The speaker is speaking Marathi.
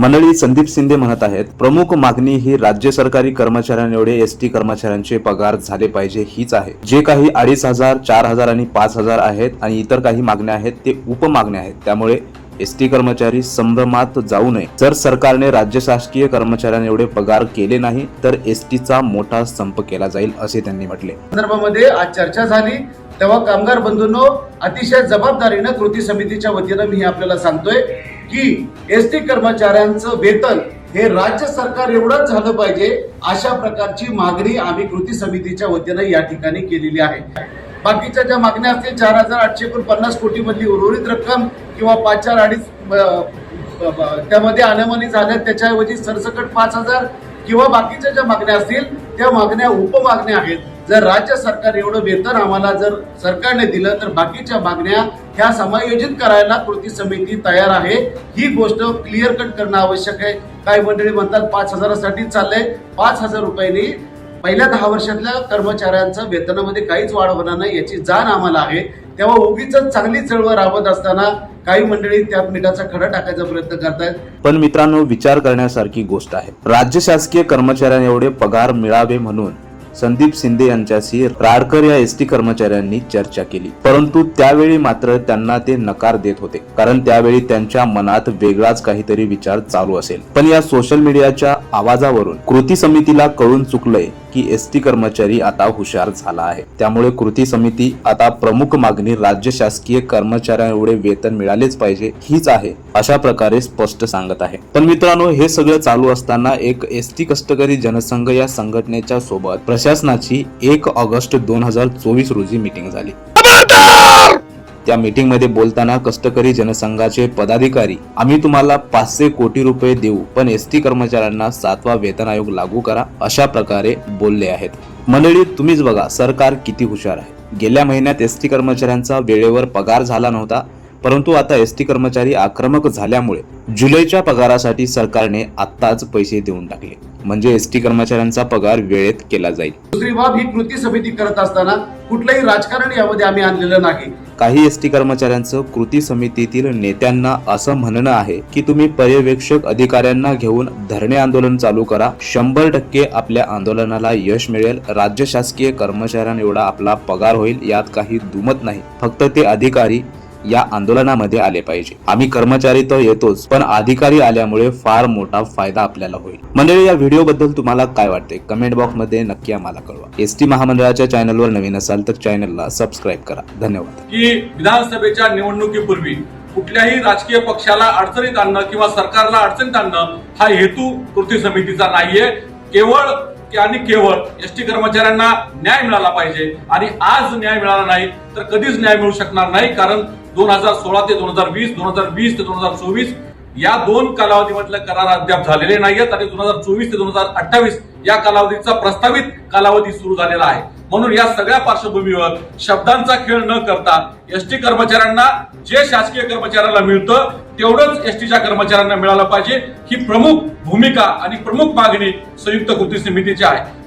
मंडळी संदीप शिंदे म्हणत आहेत प्रमुख मागणी ही राज्य सरकारी कर्मचाऱ्यांएवढे एस टी कर्मचाऱ्यांचे पगार झाले पाहिजे हीच आहे. जे काही अडीच हजार चार हजार आणि पाच हजार आहेत आणि इतर काही मागण्या आहेत ते उपमागण्या आहेत. त्यामुळे एस टी कर्मचारी संभ्रमात जाऊ नये. जर सरकारने राज्य शासकीय कर्मचाऱ्यांएवढे पगार केले नाही तर एस टीचा मोठा संप केला जाईल असे त्यांनी म्हटले. संदर्भामध्ये आज चर्चा झाली. तेव्हा कामगार बंधूंनो अतिशय जबाबदारीनं कृती समितीच्या वतीनं मी आपल्याला सांगतोय की एस टी कर्मचाऱ्यांचं वेतन हे राज्य सरकार एवढंच झालं पाहिजे अशा प्रकारची मागणी आम्ही कृती समितीच्या वतीनं या ठिकाणी केलेली आहे. बाकीच्या ज्या मागण्या असतील चार हजार आठशे एकोणपन्नास कोटी मधली उर्वरित रक्कम किंवा पाच चार अडीच त्यामध्ये अनमनी झाल्या त्याच्याऐवजी सरसकट पाच हजार किंवा बाकीच्या ज्या मागण्या असतील त्या मागण्या उपमागण्या आहेत. जर राज्य सरकार एवढं वेतन आम्हाला जर सरकारने दिलं तर बाकीच्या मागण्या ह्या समायोजित करायला कृती समिती तयार आहे. ही गोष्ट क्लिअर कट करणं आवश्यक आहे. काही मंडळी म्हणतात पाच हजारासाठी चाललंय. पाच हजार रुपयांनी पहिल्या दहा वर्षातल्या कर्मचाऱ्यांचं वेतनामध्ये काहीच वाढ होणार नाही याची जाण आम्हाला आहे. तेव्हा उगीच चांगली चळवळ राबत असताना काही मंडळी त्यात मिठाचा खडा टाकायचा प्रयत्न करतायत पण मित्रांनो विचार करण्यासारखी गोष्ट आहे. राज्य शासकीय कर्मचाऱ्यांना एवढे पगार मिळावे म्हणून संदीप शिंदे यांच्याशी राडकर या एस टी कर्मचाऱ्यांनी चर्चा केली. परंतु त्यावेळी मात्र त्यांना ते नकार देत होते. कारण त्यावेळी त्यांच्या मनात वेगळाच काहीतरी विचार चालू असेल. पण या सोशल मीडियाच्या आवाजावरून कृती समितीला कळून चुकलंय की एस टी कर्मचारी आता हुशार झाला आहे. त्यामुळे कृती समिती आता प्रमुख मागणी राज्य शासकीय कर्मचाऱ्यांएवढे वेतन मिळालेच पाहिजे हीच आहे अशा प्रकारे स्पष्ट सांगत आहे. पण मित्रांनो हे सगळं चालू असताना एक एस टी कष्टकरी जनसंघ या संघटनेच्या सोबत प्रशासनाची एक ऑगस्ट दोन हजार चोवीस रोजी मीटिंग झाली. त्या मीटिंगमध्ये बोलताना कष्टकरी जनसंघाचे पदाधिकारी आम्ही तुम्हाला पाचशे कोटी रुपये देऊ पण एस टी कर्मचाऱ्यांना सातवा वेतन आयोग लागू करा अशा प्रकारे बोलले आहेत. मंडळी तुम्हीच बघा सरकार किती हुशार आहे. गेल्या महिन्यात एस टी कर्मचाऱ्यांचा वेळेवर पगार झाला नव्हता परंतु आता एस टी कर्मचारी आक्रमक झाल्यामुळे जुलैच्या पगारासाठी सरकारने आत्ताच पैसे देऊन टाकले. म्हणजे एस टी कर्मचाऱ्यांचा पगार वेळेत केला जाईल. दुसरी बाब ही कृती समिती करत असताना कुठलंही राजकारण यामध्ये आम्ही आणलेलं नाही. काही एस टी कर्मचाऱ्यांचं कृती समितीतील नेत्यांना असं म्हणणं आहे की तुम्ही पर्यवेक्षक अधिकाऱ्यांना घेऊन धरणे आंदोलन चालू करा. शंभर टक्के आपल्या आंदोलनाला यश मिळेल. राज्य शासकीय कर्मचाऱ्यांएवढा आपला पगार होईल यात काही दुमत नाही. फक्त ते अधिकारी या आंदोलनामध्ये आले पाहिजे. आम्ही कर्मचारी तर येतोच पण अधिकारी आल्यामुळे फार मोठा फायदा आपल्याला होईल. मंडळी या व्हिडिओ बद्दल तुम्हाला काय वाटते? कमेंट बॉक्समध्ये नक्की आम्हाला कळवा. एस टी महामंडळाच्या चॅनलवर नवीन असाल तर चॅनलला सबस्क्राईब करा. धन्यवाद. की विधानसभेच्या निवडणुकीपूर्वी कुठल्याही राजकीय पक्षाला अडचणीत आणणं किंवा सरकारला अडचणीत आणणं हा हेतू कृती समितीचा नाहीये. केवळ आणि केवळ एस टी कर्मचाऱ्यांना न्याय मिळाला पाहिजे आणि आज न्याय मिळाला नाही तर कधीच न्याय मिळू शकणार नाही कारण दोन हजार सोळा ते दोन हजार वीस दोन हजार वीस ते दोन हजार चोवीस या दोन कालावधीमधले करार अद्याप झालेले नाहीयेत आणि दोन हजार चोवीस ते दोन हजार अठ्ठावीस या कालावधीचा प्रस्तावित कालावधी सुरू झालेला आहे. म्हणून या सगळ्या पार्श्वभूमीवर शब्दांचा खेळ न करता एस टी कर्मचाऱ्यांना जे शासकीय कर्मचाऱ्याला मिळतं तेवढंच एसटीच्या कर्मचाऱ्यांना मिळालं पाहिजे. ही प्रमुख भूमिका आणि प्रमुख मागणी संयुक्त कृती समितीची आहे.